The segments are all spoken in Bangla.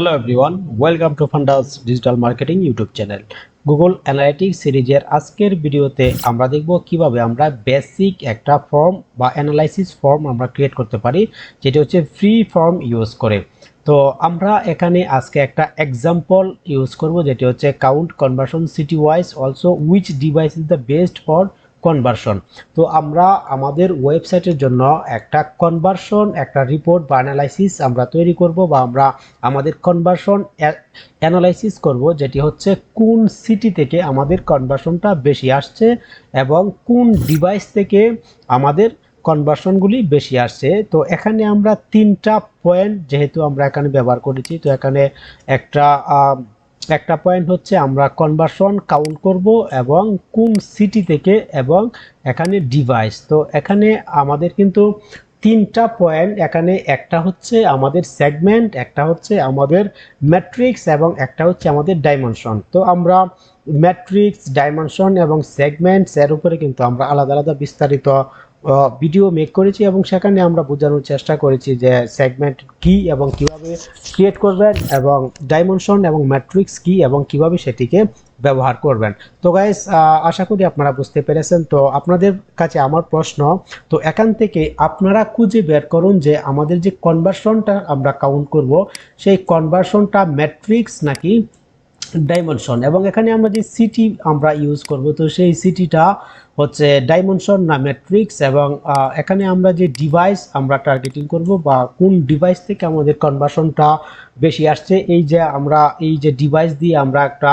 Hello everyone welcome to Fundas digital marketing YouTube channel Google analytics সিরিজের আজকের ভিডিওতে আমরা দেখব কীভাবে আমরা বেসিক একটা ফর্ম বা অ্যানালাইসিস ফর্ম আমরা ক্রিয়েট করতে পারি, যেটা হচ্ছে ফ্রি ফর্ম ইউজ করে। তো আমরা এখানে আজকে একটা এক্সাম্পল ইউজ করব, যেটি হচ্ছে count conversion city wise also which device is the best for conversion তো আমরা আমাদের ওয়েবসাইটের জন্য একটা কনভার্সন একটা রিপোর্ট বা অ্যানালাইসিস আমরা তৈরি করব বা আমরা আমাদের কনভার্সন অ্যানালাইসিস করব, যেটি হচ্ছে কোন সিটি থেকে আমাদের কনভার্সনটা বেশি আসছে এবং কোন ডিভাইস থেকে আমাদের কনভার্সনগুলি বেশি আসছে। তো এখানে আমরা তিনটা পয়েন্ট যেহেতু আমরা এখানে ব্যবহার করেছি, তো এখানে একটা একটা পয়েন্ট হচ্ছে আমরা কনভার্সন কাউন্ট করব এবং কোন সিটি থেকে এবং এখানে ডিভাইস তো এখানে আমাদের কিন্তু তিনটা পয়েন্ট এখানে একটা হচ্ছে আমাদের সেগমেন্ট একটা হচ্ছে আমাদের ম্যাট্রিক্স এবং একটা হচ্ছে আমাদের ডাইমেনশন তো আমরা ম্যাট্রিক্স ডাইমেনশন এবং সেগমেন্টস এর উপরে কিন্তু আমরা আলাদা আলাদা বিস্তারিত ভিডিও মেক করেছি এবং সেখানে আমরা বোঝানোর চেষ্টা করেছি যে সেগমেন্ট কি এবং কীভাবে ক্রিয়েট করবেন এবং ডাইমেনশন এবং ম্যাট্রিক্স কি এবং কীভাবে সেটিকে ব্যবহার করবেন। তো গাইস আশা করি আপনারা বুঝতে পেরেছেন। তো আপনাদের কাছে আমার প্রশ্ন, তো এখান থেকে আপনারা খুঁজে বের করুন যে আমাদের যে কনভার্সনটা আমরা কাউন্ট করব, সেই কনভার্সনটা ম্যাট্রিক্স নাকি ডাইমেনশন এবং এখানে আমরা যে সিটি আমরা ইউজ করব, তো সেই সিটিটা হচ্ছে ডাইমেনশন না ম্যাট্রিক্স এবং এখানে আমরা যে ডিভাইস আমরা টার্গেটিং করব বা কোন ডিভাইস থেকে আমাদের কনভার্সনটা বেশি আসছে, এই যে আমরা, এই যে ডিভাইস দিয়ে আমরা একটা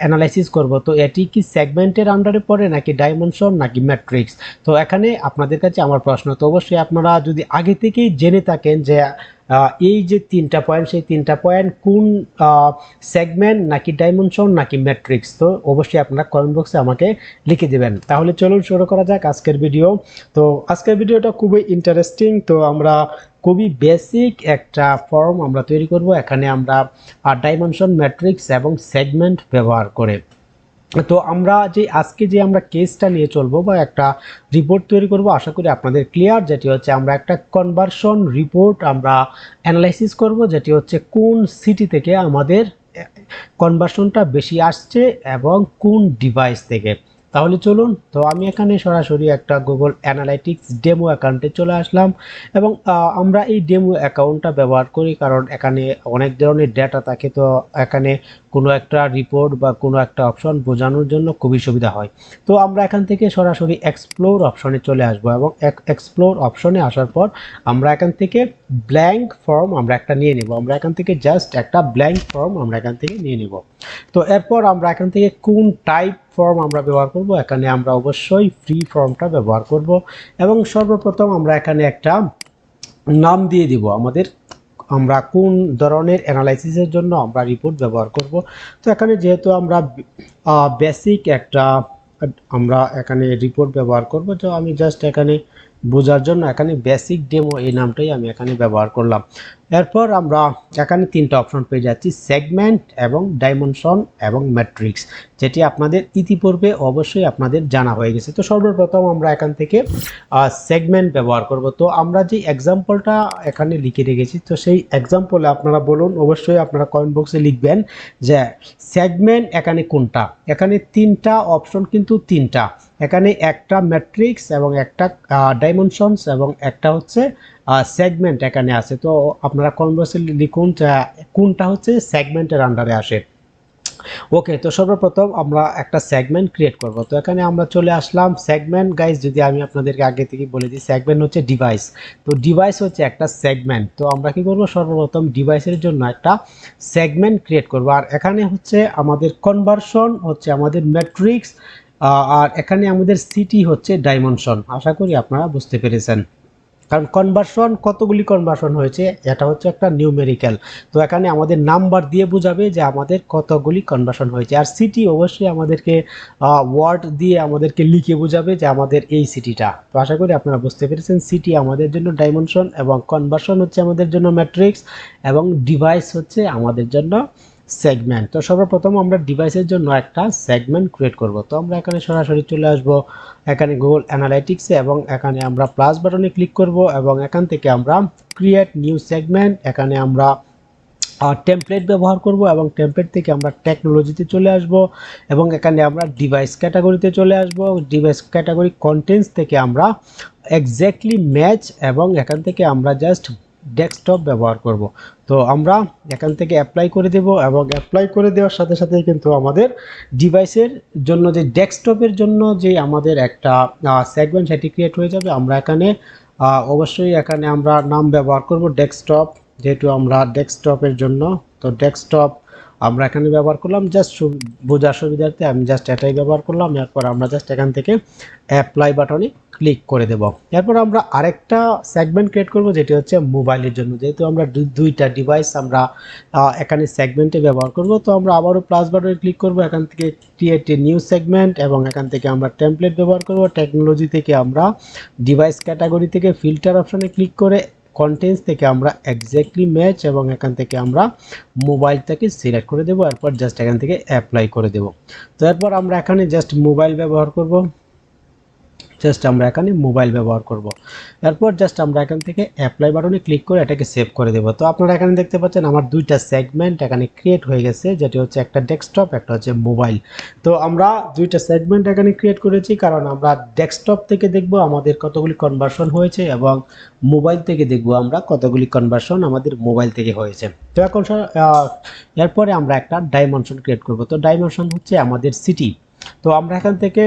অ্যানালাইসিস করব, তো এটি কি সেগমেন্টের আন্ডারে পড়ে নাকি ডাইমেনশন নাকি ম্যাট্রিক্স তো এখানে আপনাদের কাছে আমার প্রশ্ন, তো অবশ্যই আপনারা যদি আগে থেকেই জেনে থাকেন যে এই যে তিনটা পয়েন্ট সেই তিনটা পয়েন্ট কোন সেগমেন্ট নাকি ডাইমেনশন নাকি ম্যাট্রিক্স তো অবশ্যই আপনারা কমেন্ট বক্সে আমাকে লিখে দেবেন। তাহলে চলুন শুরু করা যাক আজকের ভিডিও তো আজকের ভিডিওটা খুবই ইন্টারেস্টিং তো আমরা খুবই বেসিক একটা ফর্ম আমরা তৈরি করব। এখানে আমরা ডাইমেনশন ম্যাট্রিক্স এবং সেগমেন্ট ব্যবহার করে। তো আমরা যে, আজকে যে আমরা কেসটা নিয়ে চলবো বা একটা রিপোর্ট তৈরি করব, আশা করি আপনাদের ক্লিয়ার যেটি হচ্ছে আমরা একটা কনভার্সন রিপোর্ট আমরা অ্যানালাইসিস করব, যেটি হচ্ছে কোন সিটি থেকে আমাদের কনভার্সনটা বেশি আসছে এবং কোন ডিভাইস থেকে। তাহলে চলুন, তো আমি এখানে সরাসরি একটা গুগল অ্যানালাইটিক্স ডেমো অ্যাকাউন্টে চলে আসলাম এবং আমরা এই ডেমো অ্যাকাউন্টটা ব্যবহার করি কারণ এখানে অনেক ধরনের ডেটা থাকে, তো এখানে কোনো একটা রিপোর্ট বা কোনো একটা অপশন বোঝানোর জন্য খুবই সুবিধা হয়। তো আমরা এখান থেকে সরাসরি এক্সপ্লোর অপশনে চলে আসব এবং এক্সপ্লোর অপশনে আসার পর আমরা এখান থেকে ব্ল্যাঙ্ক ফর্ম আমরা একটা নিয়ে নেব। আমরা এখান থেকে জাস্ট একটা ব্ল্যাঙ্ক ফর্ম আমরা এখান থেকে নিয়ে নেব। তো এরপর আমরা এখান থেকে কোন টাইপ ফর্ম আমরা ব্যবহার করব। এখানে আমরা অবশ্যই ফ্রি ফর্মটা ব্যবহার করব এবং সর্বপ্রথম আমরা এখানে একটা নাম দিয়ে দিব আমাদের। আমরা কোন ধরনের অ্যানালাইসিসের জন্য আমরা রিপোর্ট ব্যবহার করব। তো এখানে যেহেতু আমরা বেসিক একটা, আমরা এখানে রিপোর্ট ব্যবহার করব, তো আমি জাস্ট এখানে বোঝার জন্য এখানে বেসিক ডেমো এই নামটাই আমি এখানে ব্যবহার করলাম। এরপর আমরা এখানে তিনটা অপশন পেয়ে যাচ্ছি সেগমেন্ট এবং ডাইমেনশন এবং ম্যাট্রিক্স যেটি আপনাদের ইতিপূর্বে অবশ্যই আপনাদের জানা হয়ে গেছে। তো সর্বপ্রথম আমরা এখান থেকে সেগমেন্ট ব্যবহার করব। তো আমরা যে এক্সাম্পলটা এখানে লিখে রেখেছি, তো সেই এক্সাম্পলে আপনারা বলুন, অবশ্যই আপনারা কমেন্ট বক্সে লিখবেন যে সেগমেন্ট এখানে কোনটা? এখানে তিনটা অপশন কিন্তু তিনটা। এখানে একটা ম্যাট্রিক্স এবং একটা ডাইমেনশনস এবং একটা হচ্ছে সেগমেন্ট এখানে আছে। তো আপনারা বক্সে লিখুন কোনটা হচ্ছে সেগমেন্টের আন্ডারে আসে। ওকে তো সর্বপ্রথম আমরা একটা সেগমেন্ট ক্রিয়েট করব। তো এখানে আমরা চলে আসলাম সেগমেন্ট গাইজ যদি আমি আপনাদেরকে আগে থেকে বলে দিই সেগমেন্ট হচ্ছে ডিভাইস তো ডিভাইস হচ্ছে একটা সেগমেন্ট তো আমরা কি করব? সর্বপ্রথম ডিভাইসের জন্য একটা সেগমেন্ট ক্রিয়েট করব। আর এখানে হচ্ছে আমাদের কনভার্সন হচ্ছে আমাদের ম্যাট্রিক্স আর এখানে আমাদের সিটি হচ্ছে ডাইমেনশন আশা করি আপনারা বুঝতে পেরেছেন। কারণ কনভার্সন কতগুলি কনভার্সন হয়েছে, এটা হচ্ছে একটা নিউমেরিক্যাল তো এখানে আমাদের নাম্বার দিয়ে বোঝাবে যে আমাদের কতগুলি কনভার্সন হয়েছে। আর সিটি অবশ্যই আমাদেরকে ওয়ার্ড দিয়ে আমাদেরকে লিখে বোঝাবে যে আমাদের এই সিটিটা তো আশা করি আপনারা বুঝতে পেরেছেন সিটি আমাদের জন্য ডাইমেনশন এবং কনভার্সন হচ্ছে আমাদের জন্য ম্যাট্রিক্স এবং ডিভাইস হচ্ছে আমাদের জন্য সেগমেন্ট তো সর্বপ্রথম আমরা ডিভাইসের জন্য একটা সেগমেন্ট ক্রিয়েট করব। তো আমরা এখানে সরাসরি চলে আসব, এখানে গুগল অ্যানালাইটিক্সে এবং এখানে আমরা প্লাস বাটনে ক্লিক করব এবং এখান থেকে আমরা ক্রিয়েট নিউ সেগমেন্ট এখানে আমরা টেমপ্লেট ব্যবহার করব এবং টেমপ্লেট থেকে আমরা টেকনোলজিতে চলে আসব এবং এখানে আমরা ডিভাইস ক্যাটাগরিতে চলে আসব। ডিভাইস ক্যাটাগরি কন্টেন্টস থেকে আমরা এক্স্যাক্টলি ম্যাচ এবং এখান থেকে আমরা জাস্ট ডেস্কটপ ব্যবহার করব। তো আমরা এখান থেকে অ্যাপ্লাই করে দেব এবং অ্যাপ্লাই করে দেওয়ার সাথে সাথে কিন্তু আমাদের ডিভাইসের জন্য যে ডেস্কটপের জন্য যে আমাদের একটা সেগমেন্ট সেটি ক্রিয়েট হয়ে যাবে, আমরা এখানে অবশ্যই এখানে আমরা নাম ব্যবহার করব ডেস্কটপ যেহেতু আমরা ডেস্কটপের জন্য, তো ডেস্কটপ আমরা এখানে ব্যবহার করলাম জাস্ট বোঝার সুবিধার্থে আমি জাস্ট এটাই ব্যবহার করলাম, এরপর আমরা জাস্ট এখান থেকে অ্যাপ্লাই বাটনে ক্লিক করে দেব। এরপর আমরা আরেকটা সেগমেন্ট ক্রিয়েট করব, যেটি হচ্ছে মোবাইলের জন্য। যেহেতু আমরা দুইটা ডিভাইস আমরা এখানে সেগমেন্টে ব্যবহার করব, তো আমরা আবারও প্লাস বাটনে ক্লিক করব। এখান থেকে ক্রিয়েট এ নিউ সেগমেন্ট এবং এখান থেকে আমরা টেমপ্লেট ব্যবহার করব। টেকনোলজি থেকে আমরা ডিভাইস ক্যাটাগরি থেকে ফিল্টার অপশনে ক্লিক করে কন্টেন্টস থেকে আমরা একজ্যাক্টলি ম্যাচ এবং এখান থেকে আমরা মোবাইলটাকে সিলেক্ট করে দেবো, এরপর জাস্ট এখান থেকে অ্যাপ্লাই করে দেব। তো এরপর আমরা এখানে জাস্ট মোবাইল ব্যবহার করব। জাস্ট আমরা এখানে মোবাইল ব্যবহার করব। এরপর জাস্ট আমরা এখান থেকে অ্যাপ্লাই বাটনে ক্লিক করে এটাকে সেভ করে দেব। তো আপনারা এখানে দেখতে পাচ্ছেন আমার দুইটা সেগমেন্ট এখানে ক্রিয়েট হয়ে গেছে, যেটি হচ্ছে একটা ডেস্কটপ একটা হচ্ছে মোবাইল তো আমরা দুইটা সেগমেন্ট এখানে ক্রিয়েট করেছি, কারণ আমরা ডেস্কটপ থেকে দেখব আমাদের কতগুলি কনভার্সন হয়েছে এবং মোবাইল থেকে দেখব আমরা কতগুলি কনভার্সন আমাদের মোবাইল থেকে হয়েছে। তো এখন এরপরে আমরা একটা ডাইমেনশন ক্রিয়েট করব। তো ডাইমেনশন হচ্ছে আমাদের সিটি তো আমরা এখান থেকে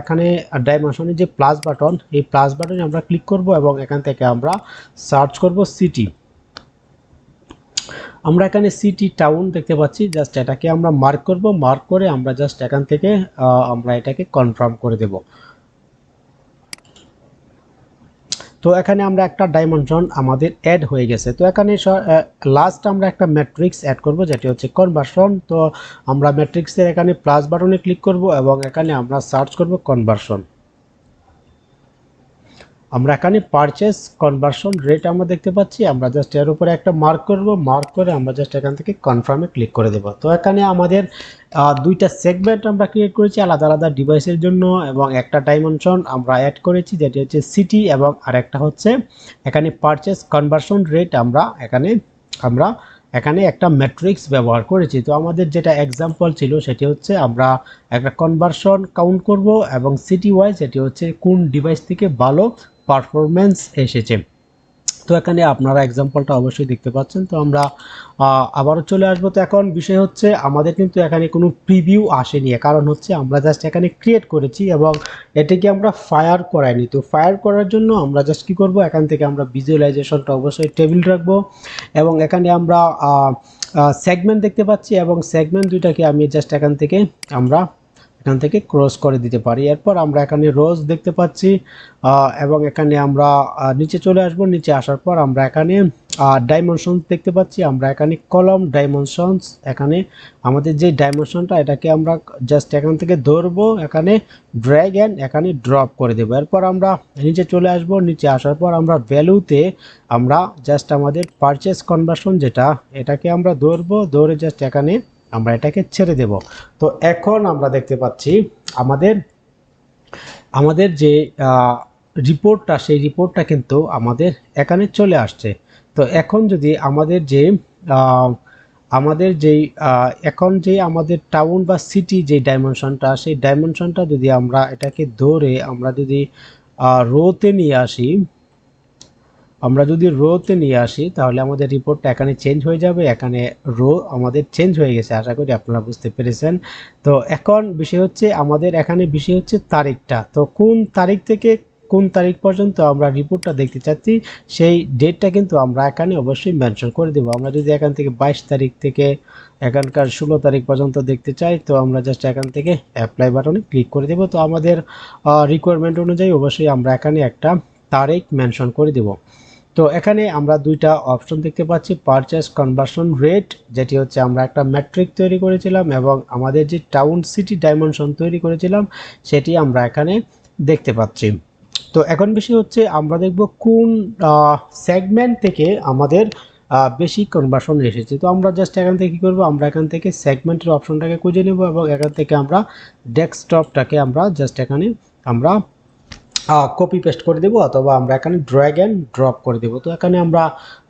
এখানে ডাইমেনশনের যে প্লাস বাটন এই প্লাস বাটনে আমরা ক্লিক করব এবং এখান থেকে আমরা সার্চ করব সিটি আমরা এখানে সিটি টাউন দেখতে পাচ্ছি জাস্ট এটাকে আমরা মার্ক করব মার্ক করে আমরা জাস্ট এখান থেকে আমরা এটাকে কনফার্ম করে দেব। তো এখানে আমরা একটা ডাইমেনশন আমাদের অ্যাড হয়ে গেছে। তো এখানে লাস্ট আমরা একটা ম্যাট্রিক্স অ্যাড করব, যেটি হচ্ছে কনভার্সন তো আমরা ম্যাট্রিক্সের এখানে প্লাস বাটনে ক্লিক করব এবং এখানে আমরা সার্চ করব কনভার্সন আমরা এখানে পারচেস কনভার্সন রেট আমরা দেখতে পাচ্ছি। আমরা জাস্ট এর উপরে একটা মার্ক করব। মার্ক করে আমরা জাস্ট এখান থেকে কনফার্মে ক্লিক করে দেব। তো এখানে আমাদের দুইটা সেগমেন্ট আমরা ক্রিয়েট করেছি আলাদা আলাদা ডিভাইসের জন্য এবং একটা ডাইমেনশন আমরা অ্যাড করেছি, যেটি হচ্ছে সিটি এবং আরেকটা হচ্ছে এখানে পারচেস কনভার্সন রেট আমরা এখানে আমরা এখানে একটা ম্যাট্রিক্স ব্যবহার করেছি। তো আমাদের যেটা এক্সাম্পল ছিল সেটি হচ্ছে আমরা একটা কনভার্সন কাউন্ট করব এবং সিটি ওয়াইজ এটি হচ্ছে কোন ডিভাইস থেকে ভালো পারফরমেন্স এসেছে। তো এখানে আপনারা এক্সাম্পলটা অবশ্যই দেখতে পাচ্ছেন। তো আমরা আবারও চলে আসব। তো এখন বিষয় হচ্ছে, আমাদের কিন্তু এখানে কোনো প্রিভিউ আসেনি। কারণ হচ্ছে, আমরা জাস্ট এখানে ক্রিয়েট করেছি এবং এটাকে আমরা ফায়ার করাইনি। তো ফায়ার করার জন্য আমরা জাস্ট কী করব? এখান থেকে আমরা ভিজুয়ালাইজেশনটা অবশ্যই টেবিল রাখব এবং এখানে আমরা সেগমেন্ট দেখতে পাচ্ছি এবং সেগমেন্ট দুইটাকে আমি জাস্ট এখান থেকে আমরা এখান থেকে ক্রস করে দিতে পারি। এরপর আমরা এখানে রোজ দেখতে পাচ্ছি এবং এখানে আমরা নিচে চলে আসব। নিচে আসার পর আমরা এখানে ডাইমেনশনস দেখতে পাচ্ছি। আমরা এখানে কলম ডাইমেনশনস এখানে আমাদের যে ডাইমেনশনটা এটাকে আমরা জাস্ট এখান থেকে ধরবো, এখানে ড্র্যাগ অ্যান্ড এখানে ড্রপ করে দেবো। এরপর আমরা নিচে চলে আসব। নিচে আসার পর আমরা ভ্যালুতে আমরা জাস্ট আমাদের পারচেস কনভার্সন যেটা, এটাকে আমরা ধরবো। ধরে জাস্ট এখানে আমরা এটাকে ছেড়ে দেব। তো এখন আমরা দেখতে পাচ্ছি আমাদের আমাদের যে রিপোর্টটা, সেই রিপোর্টটা কিন্তু আমাদের এখানে চলে আসছে। তো এখন যদি আমাদের যে আমাদের যেই এখন যে আমাদের টাউন বা সিটি যে ডাইমেনশনটা সেই ডাইমেনশনটা যদি আমরা এটাকে ধরে আমরা যদি রোতে নিয়ে আসি আমরা যদি রোতে নিয়ে আসি, তাহলে আমাদের রিপোর্টটা এখানে চেঞ্জ হয়ে যাবে। এখানে রো আমাদের চেঞ্জ হয়ে গেছে, আশা করি আপনারা বুঝতে পেরেছেন। তো এখন বিষয় হচ্ছে, আমাদের এখানে বিষয় হচ্ছে তারিখটা। তো কোন তারিখ থেকে কোন তারিখ পর্যন্ত আমরা রিপোর্টটা দেখতে চাচ্ছি, সেই ডেটটা কিন্তু আমরা এখানে অবশ্যই মেনশন করে দেবো। আমরা যদি এখান থেকে বাইশ তারিখ থেকে এখানকার ষোলো তারিখ পর্যন্ত দেখতে চাই, তো আমরা জাস্ট এখান থেকে অ্যাপ্লাই বাটনে ক্লিক করে দেবো। তো আমাদের রিকোয়ারমেন্ট অনুযায়ী অবশ্যই আমরা এখানে একটা তারিখ মেনশন করে দেবো। তো এখানে আমরা দুইটা অপশন দেখতে পাচ্ছি পারচেস কনভার্সন রেট যেটি হচ্ছে আমরা একটা ম্যাট্রিক তৈরি করেছিলাম এবং আমাদের যে টাউন সিটি ডাইমেনশন তৈরি করেছিলাম, সেটি আমরা এখানে দেখতে পাচ্ছি। তো এখন বেশি হচ্ছে আমরা দেখব কোন সেগমেন্ট থেকে আমাদের বেশি কনভার্সন এসেছে। তো আমরা জাস্ট এখান থেকে কী করব? আমরা এখান থেকে সেগমেন্টের অপশনটাকে খুঁজে নেব এবং এখান থেকে আমরা ডেস্কটপটাকে আমরা জাস্ট এখানে আমরা কপি পেস্ট করে দেবো অথবা আমরা এখানে ড্র্যাগ অ্যান্ড ড্রপ করে দেবো। তো এখানে আমরা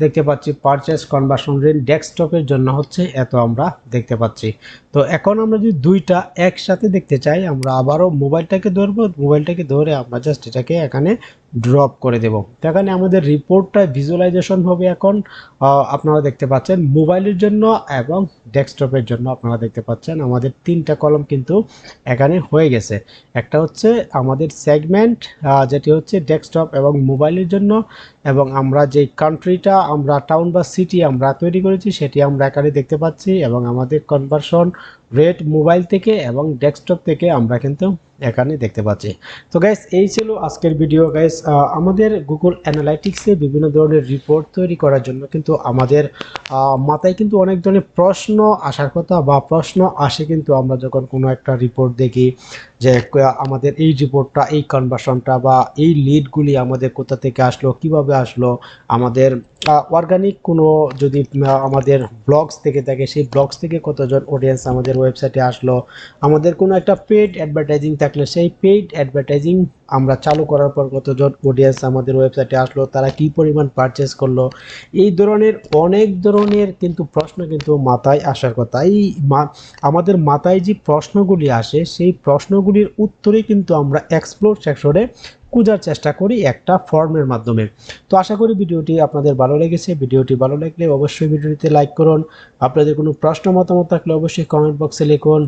দেখতে পাচ্ছি পারচেস কনভার্সন রেট ডেস্কটপের জন্য হচ্ছে এত আমরা দেখতে পাচ্ছি। তো এখন আমরা যদি দুইটা একসাথে দেখতে চাই, আমরা আবারও মোবাইলটাকে ধরবো, মোবাইলটাকে ধরে আমরা জাস্ট এটাকে এখানে ড্রপ করে দেব। তো এখানে আমাদের রিপোর্টটা ভিজুয়ালাইজেশন হবে এখন আপনারা দেখতে পাচ্ছেন মোবাইলের জন্য এবং ডেস্কটপের জন্য আপনারা দেখতে পাচ্ছেন আমাদের তিনটা কলম কিন্তু এখানে হয়ে গেছে। একটা হচ্ছে আমাদের সেগমেন্ট যেটি হচ্ছে ডেস্কটপ এবং মোবাইলের জন্য। এবং আমরা যে কান্ট্রিটা আমরা টাউন বা সিটি আমরা তৈরি করেছি, সেটি আমরা এখানে দেখতে পাচ্ছি এবং আমাদের কনভার্সন রেট মোবাইল থেকে এবং ডেস্কটপ থেকে আমরা কিন্তু এখানে দেখতে পাচ্ছি। তো গাইস এই ছিল আজকের ভিডিও গাইস আমাদের গুগল অ্যানালাইটিক্সে বিভিন্ন ধরনের রিপোর্ট তৈরি করার জন্য কিন্তু আমাদের মাথায় কিন্তু অনেক ধরনের প্রশ্ন আসার কথা বা প্রশ্ন আসে কিন্তু আমরা যখন কোনো একটা রিপোর্ট দেখি যে আমাদের এই রিপোর্টটা এই কনভার্সনটা বা এই লিডগুলি আমাদের কোথা থেকে আসলো, কীভাবে আসলো, আমাদের অর্গানিক কোনো যদি আমাদের ব্লগস থেকে থাকে, সেই ব্লগস থেকে কতজন অডিয়েন্স আমাদের ওয়েবসাইটে আসলো? আমাদের কোনো একটা পেড অ্যাডভার্টাইজিং থাকলে সেই পেড অ্যাডভার্টাইজিং আমরা চালু করার পর কতজন অডিয়েন্স আমাদের ওয়েবসাইটে আসলো? তারা কি পরিমাণ পারচেস করল? এই ধরনের অনেক ধরনের কিন্তু প্রশ্ন কিন্তু মাথায় আসার কথা। এই আমাদের মাথায় যে প্রশ্নগুলি আসে, সেই প্রশ্নগুলির উত্তরে কিন্তু আমরা এক্সপ্লোর সেকশনে খোঁজার চেষ্টা করি একটা ফর্মের মাধ্যমে। তো আশা করি ভিডিওটি আপনাদের ভালো লেগেছে। ভিডিওটি ভালো লাগলে অবশ্যই ভিডিওটিতে লাইক করুন। আপনাদের কোনো প্রশ্ন, মতামত থাকলে অবশ্যই কমেন্ট বক্সে লিখুন।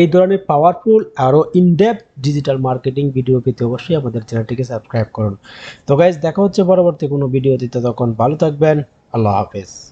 এই ধরনের পাওয়ারফুল আরও ইনডেপ ডিজিটাল মার্কেটিং ভিডিও পেতে অবশ্যই আমাদের চ্যানেলটিকে সাবস্ক্রাইব করুন। তো গাইজ দেখা হচ্ছে পরবর্তী কোনো ভিডিওতে তখন ভালো থাকবেন। আল্লাহ হাফেজ।